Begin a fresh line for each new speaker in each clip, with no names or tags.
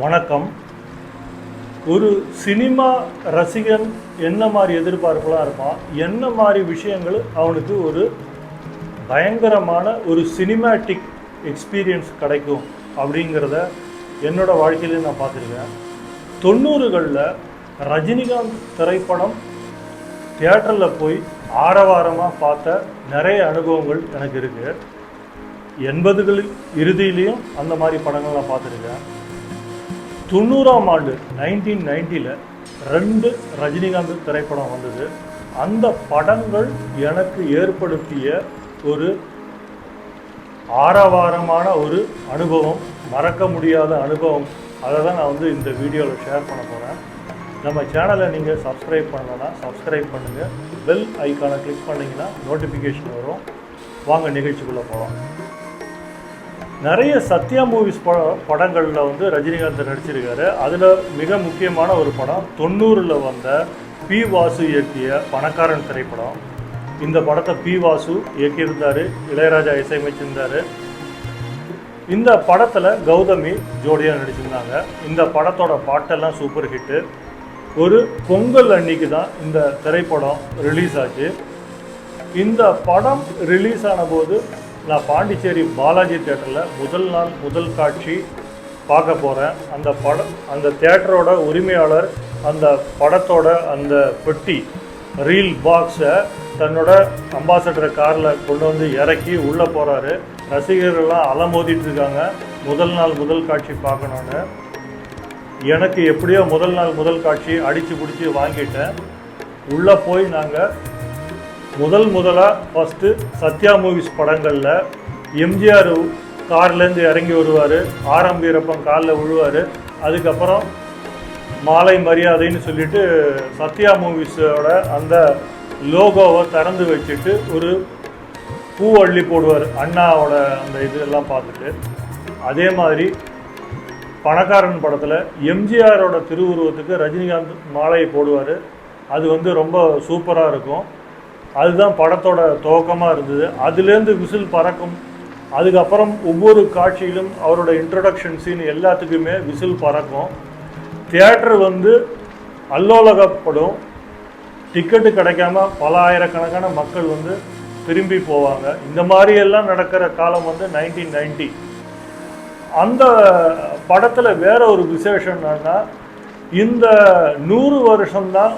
வணக்கம். ஒரு சினிமா ரசிகன் என்ன மாதிரி எதிர்பார்ப்புலாம் இருப்பான் என்ன மாதிரி விஷயங்கள் அவனுக்கு ஒரு பயங்கரமான ஒரு சினிமேட்டிக் எக்ஸ்பீரியன்ஸ் கிடைக்கும் அப்படிங்கிறத என்னோடய வாழ்க்கையிலே நான் பார்த்துருக்கேன். தொண்ணூறுகளில் ரஜினிகாந்த் திரைப்படம் தியேட்டரில் போய் ஆரவாரமாக பார்த்த நிறைய அனுபவங்கள் எனக்கு இருக்குது எண்பதுகளில் இறுதியிலையும் அந்த மாதிரி படங்கள் நான் பார்த்துருக்கேன். தொண்ணூறாம் ஆண்டு நைன்டீன் நைன்ட்டியில் ரெண்டு ரஜினிகாந்த் திரைப்படம் வந்தது. அந்த படங்கள் எனக்கு ஏற்படுத்திய ஒரு ஆரவாரமான ஒரு அனுபவம் மறக்க முடியாத அனுபவம். அதை தான் நான் வந்து இந்த வீடியோவில் ஷேர் பண்ண போகிறேன் நம்ம சேனலை நீங்கள் சப்ஸ்கிரைப் பண்ணலன்னா சப்ஸ்கிரைப் பண்ணுங்கள் பெல் ஐக்கானை கிளிக் பண்ணிங்கன்னா நோட்டிஃபிகேஷன் வரும். வாங்க நிகழ்ச்சிக்குள்ளே போகலாம் நிறைய சத்யா மூவிஸ் ப படங்களில் வந்து ரஜினிகாந்த் நடிச்சிருக்காரு. அதில் மிக முக்கியமான ஒரு படம் தொண்ணூறில் வந்த பி வாசு இயக்கிய பணக்காரன் திரைப்படம். இந்த படத்தை பி வாசு இயக்கியிருந்தார் இளையராஜா இசையமைச்சிருந்தார். இந்த படத்தில் கௌதமி ஜோடியாக நடிச்சிருந்தாங்க. இந்த படத்தோட பாட்டெல்லாம் சூப்பர் ஹிட்டு ஒரு பொங்கல் அன்னைக்கு தான் இந்த திரைப்படம் ரிலீஸ் ஆச்சு. இந்த படம் ரிலீஸ் ஆன போது நான் பாண்டிச்சேரி பாலாஜி தேட்டரில் முதல் நாள் முதல் காட்சி பார்க்க போகிறேன் அந்த படம் அந்த தேட்டரோட உரிமையாளர் அந்த படத்தோட அந்த பெட்டி ரீல் பாக்ஸை தன்னோட அம்பாசடர் காரில் கொண்டு வந்து இறக்கி உள்ளே போகிறாரு ரசிகர்கள்லாம் அலமோதிட்டு இருக்காங்க. முதல் நாள் முதல் காட்சி பார்க்கணுன்னு எனக்கு எப்படியோ முதல் நாள் முதல் காட்சி அடித்து பிடிச்சி வாங்கிட்டேன். உள்ளே போய் நாங்கள் முதல் முதலாக ஃபஸ்ட்டு சத்யா மூவிஸ் படங்களில் எம்ஜிஆர் கார்லேருந்து இறங்கி வருவார். ஆரம் வீரப்பன் காலில் விழுவார். அதுக்கப்புறம் மாலை மரியாதைன்னு சொல்லிட்டு சத்யா மூவிஸோட அந்த லோகோவை திறந்து வச்சுட்டு ஒரு பூ அள்ளி போடுவார். அண்ணாவோட அந்த இதெல்லாம் பார்த்துட்டு. அதே மாதிரி பணக்காரன் படத்தில் எம்ஜிஆரோட திருவுருவத்துக்கு ரஜினிகாந்த் மாலையை போடுவார். அது வந்து ரொம்ப சூப்பராக இருக்கும். அதுதான் படத்தோட துவக்கமாக இருந்தது. அதுலேருந்து விசில் பறக்கும். அதுக்கப்புறம் ஒவ்வொரு காட்சியிலும் அவரோட இன்ட்ரடக்ஷன் சீன் எல்லாத்துக்குமே விசில் பறக்கும். தியேட்டர் வந்து அல்லோலகப்படும். டிக்கெட்டு கிடைக்காம பல ஆயிரக்கணக்கான மக்கள் வந்து திரும்பி போவாங்க. இந்த மாதிரியெல்லாம் நடக்கிற காலம் வந்து நைன்டீன் நைன்டி அந்த படத்தில் வேற ஒரு விசேஷம் என்னன்னா இந்த நூறு வருஷம்தான்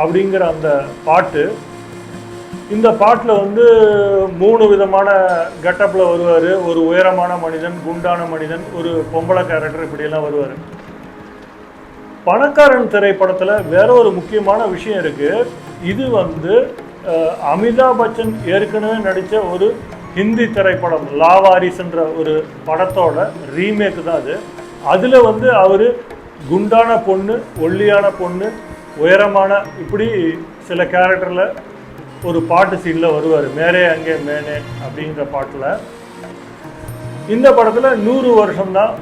அப்படிங்கிற அந்த பாட்டு இந்த பாட்டில் வந்து மூணு விதமான கெட்டப்பில் வருவார். ஒரு உயரமான மனிதன் குண்டான மனிதன் ஒரு பொம்பளை கேரக்டர் இப்படியெல்லாம் வருவார். பணக்காரன் திரைப்படத்தில் வேற ஒரு முக்கியமான விஷயம் இருக்குது இது வந்து அமிதாப் பச்சன் ஏற்கனவே நடித்த ஒரு ஹிந்தி திரைப்படம் லாவாரிஸ்ன்ற ஒரு படத்தோட ரீமேக் தான் அது. அதில் வந்து அவர் குண்டான பொண்ணு ஒல்லியான பொண்ணு உயரமான இப்படி சில கேரக்டரில் ஒரு பாட்டு சீனில் வருவார் மேரே அங்கே மேனே அப்படிங்கிற பாட்டில். இந்த படத்தில் நூறு வருஷம்தான்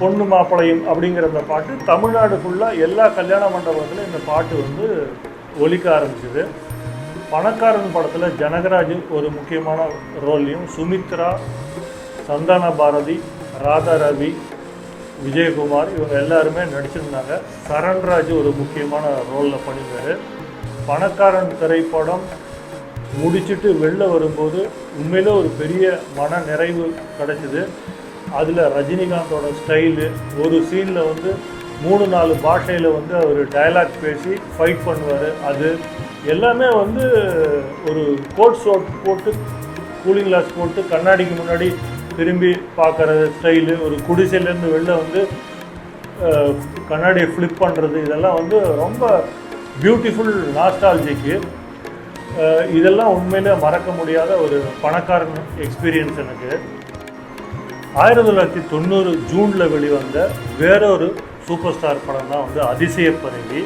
பொண்ணு மாப்பிளையும் அப்படிங்கிற அந்த பாட்டு. தமிழ்நாடு ஃபுல்லாக எல்லா கல்யாண மண்டபத்திலும் இந்த பாட்டு வந்து ஒலிக்க ஆரம்பிச்சுது. பணக்காரன் படத்தில் ஜனகராஜ் ஒரு முக்கியமான ரோல்லையும் சுமித்ரா சந்தான பாரதி ராதா ரவி விஜயகுமார் இவங்க எல்லாருமே நடிச்சிருந்தாங்க. சரண்ராஜ் ஒரு முக்கியமான ரோலில் பண்ணியிருந்தார் பணக்காரன் திரைப்படம் முடிச்சுட்டு வெளில வரும்போது உண்மையிலே ஒரு பெரிய மன நிறைவு கிடச்சிது. அதில் ரஜினிகாந்தோட ஸ்டைலு ஒரு சீனில் வந்து மூணு நாலு பாஷையில் வந்து அவர் டைலாக் பேசி ஃபைட் பண்ணுவார். அது எல்லாமே வந்து ஒரு கோட் ஷோட் போட்டு கூலிங் கிளாஸ் போட்டு கண்ணாடிக்கு முன்னாடி திரும்பி பார்க்குற ஸ்டைலு ஒரு குடிசையிலேருந்து வெளில வந்து கண்ணாடியை ஃப்ளிப் பண்ணுறது இதெல்லாம் வந்து ரொம்ப பியூட்டிஃபுல் நாஸ்டாலஜிக்கு இதெல்லாம் உண்மையிலே மறக்க முடியாத ஒரு பணக்காரன் எக்ஸ்பீரியன்ஸ் எனக்கு. ஆயிரத்தி தொள்ளாயிரத்தி தொண்ணூறு ஜூனில் வெளிவந்த வேறொரு சூப்பர் ஸ்டார் படம் தான் வந்து அதிசயப்பருவி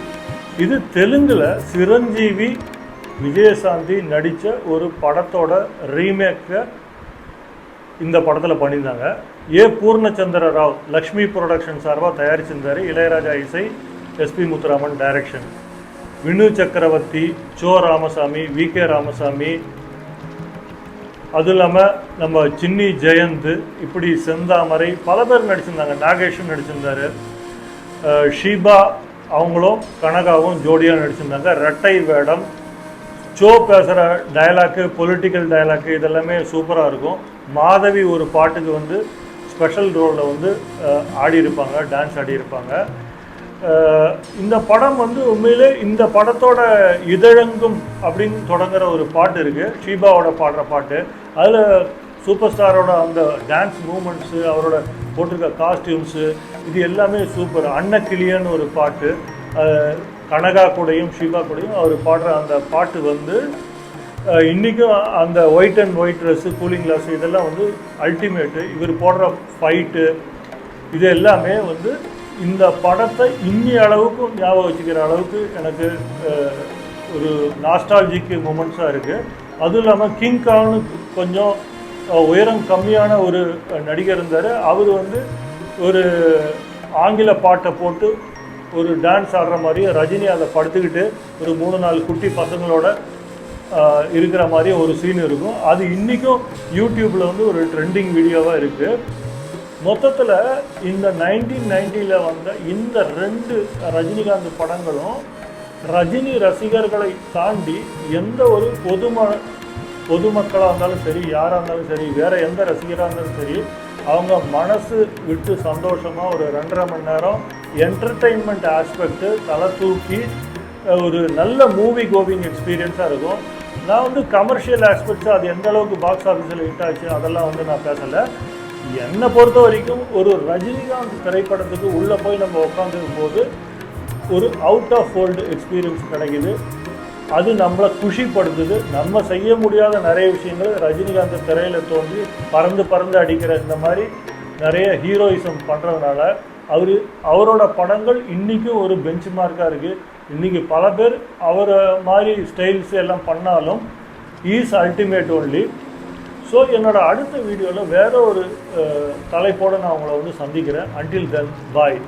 இது தெலுங்கில் சிரஞ்சீவி விஜயசாந்தி நடித்த ஒரு படத்தோட ரீமேக்கை இந்த படத்தில் பண்ணியிருந்தாங்க. ஏ. பூர்ணச்சந்திர ராவ் லக்ஷ்மி ப்ரொடக்ஷன் சார்பாக தயாரிச்சிருந்தார் இளையராஜா இசை SP Muthuraman direction Vinu Chakravarthy Cho Ramasamy V K Ramasamy அதுவும் இல்லாமல் நம்ம சின்னி ஜெயந்த் இப்படி செந்தாமரை பல பேர் நடிச்சிருந்தாங்க. நாகேஷும் நடிச்சிருந்தாரு. ஷீபா அவங்களும் கனகாவும் ஜோடியாக நடிச்சிருந்தாங்க. ரெட்டை வேடம். ஷோ பேசுகிற டயலாக்கு பொலிட்டிக்கல் டயலாக்கு இதெல்லாமே சூப்பராக இருக்கும். மாதவி ஒரு பாட்டுக்கு வந்து ஸ்பெஷல் ரோலில் வந்து ஆடியிருப்பாங்க டான்ஸ் ஆடியிருப்பாங்க. இந்த படம் வந்து உண்மையிலே இந்த படத்தோட இதழங்கும் அப்படின்னு தொடங்குற ஒரு பாட்டு இருக்குது ஷீபாவோட பாடுற பாட்டு. அதில் சூப்பர் ஸ்டாரோட அந்த டான்ஸ் மூமெண்ட்ஸு அவரோட போட்டிருக்க காஸ்டியூம்ஸு இது எல்லாமே சூப்பர். அன்னக்கிளியன்னு ஒரு பாட்டு. கனகா கூடயும் ஷீபா கூடயும் அவர் பாடுற அந்த பாட்டு வந்து இன்றைக்கும் இன்னைக்கும் அந்த white and white dress cooling glass இதெல்லாம் வந்து அல்டிமேட்டு இவர் போடுற ஃபைட்டு இது எல்லாமே வந்து இந்த படத்தை இன்னி அளவுக்கும் ஞாபகம் வச்சுக்கிற அளவுக்கு எனக்கு ஒரு நாஸ்டாலஜிக்கு மூமெண்ட்ஸாக இருக்குது அதுவும் இல்லாமல் கிங் கான்னு கொஞ்சம் உயரம் கம்மியான ஒரு நடிகர் இருந்தார். அவர் வந்து ஒரு ஆங்கில பாட்டை போட்டு ஒரு டான்ஸ் ஆடுற மாதிரியும் ரஜினி அதை படுத்துக்கிட்டு ஒரு மூணு நாலு குட்டி பசங்களோட இருக்கிற மாதிரி ஒரு சீன் இருக்கும். அது இன்றைக்கும் யூடியூப்பில் வந்து ஒரு ட்ரெண்டிங் வீடியோவாக இருக்குது மொத்தத்தில் இந்த நைன்டீன் நைன்ட்டியில் வந்த இந்த ரெண்டு ரஜினிகாந்த் படங்களும் ரஜினி ரசிகர்களை தாண்டி எந்த ஒரு பொதும பொதுமக்களாக இருந்தாலும் சரி யாராக இருந்தாலும் சரி வேறு எந்த ரசிகராக இருந்தாலும் சரி அவங்க மனசு விட்டு சந்தோஷமாக ஒரு ரெண்டரை மணி நேரம் என்டர்டெயின்மெண்ட் ஆஸ்பெக்ட்டு தலை தூக்கி ஒரு நல்ல மூவி கோவிங் எக்ஸ்பீரியன்ஸாக இருக்கும். நான் வந்து கமர்ஷியல் ஆஸ்பெக்ட்ஸ் அது எந்த அளவுக்கு பாக்ஸ் ஆஃபீஸில் ஹிட் ஆச்சு அதெல்லாம் வந்து நான் பேசலை. என்னை பொறுத்த வரைக்கும் ஒரு ரஜினிகாந்த் திரைப்படத்துக்கு உள்ளே போய் நம்ம உட்காந்துருக்கும் போது ஒரு அவுட் ஆஃப் வேர்ல்டு எக்ஸ்பீரியன்ஸ் கிடைக்குது. அது நம்மளை குஷிப்படுத்துது. நம்ம செய்ய முடியாத நிறைய விஷயங்கள் ரஜினிகாந்த் திரையில் தோன்றி பறந்து பறந்து அடிக்கிற இந்த மாதிரி நிறைய ஹீரோயிசம் பண்ணுறதுனால அவர் அவரோட படங்கள் இன்றைக்கும் ஒரு பெஞ்ச் மார்க்காக இருக்குது இன்றைக்கி பல பேர் அவரை மாதிரி ஸ்டைல்ஸ் எல்லாம் பண்ணாலும் ஈஸ் அல்டிமேட் ஒன்லி ஸோ என்னோட அடுத்த வீடியோவில் வேற ஒரு தலைப்போடு நான் உங்களை வந்து சந்திக்கிறேன். அன்டில் தென் பாய்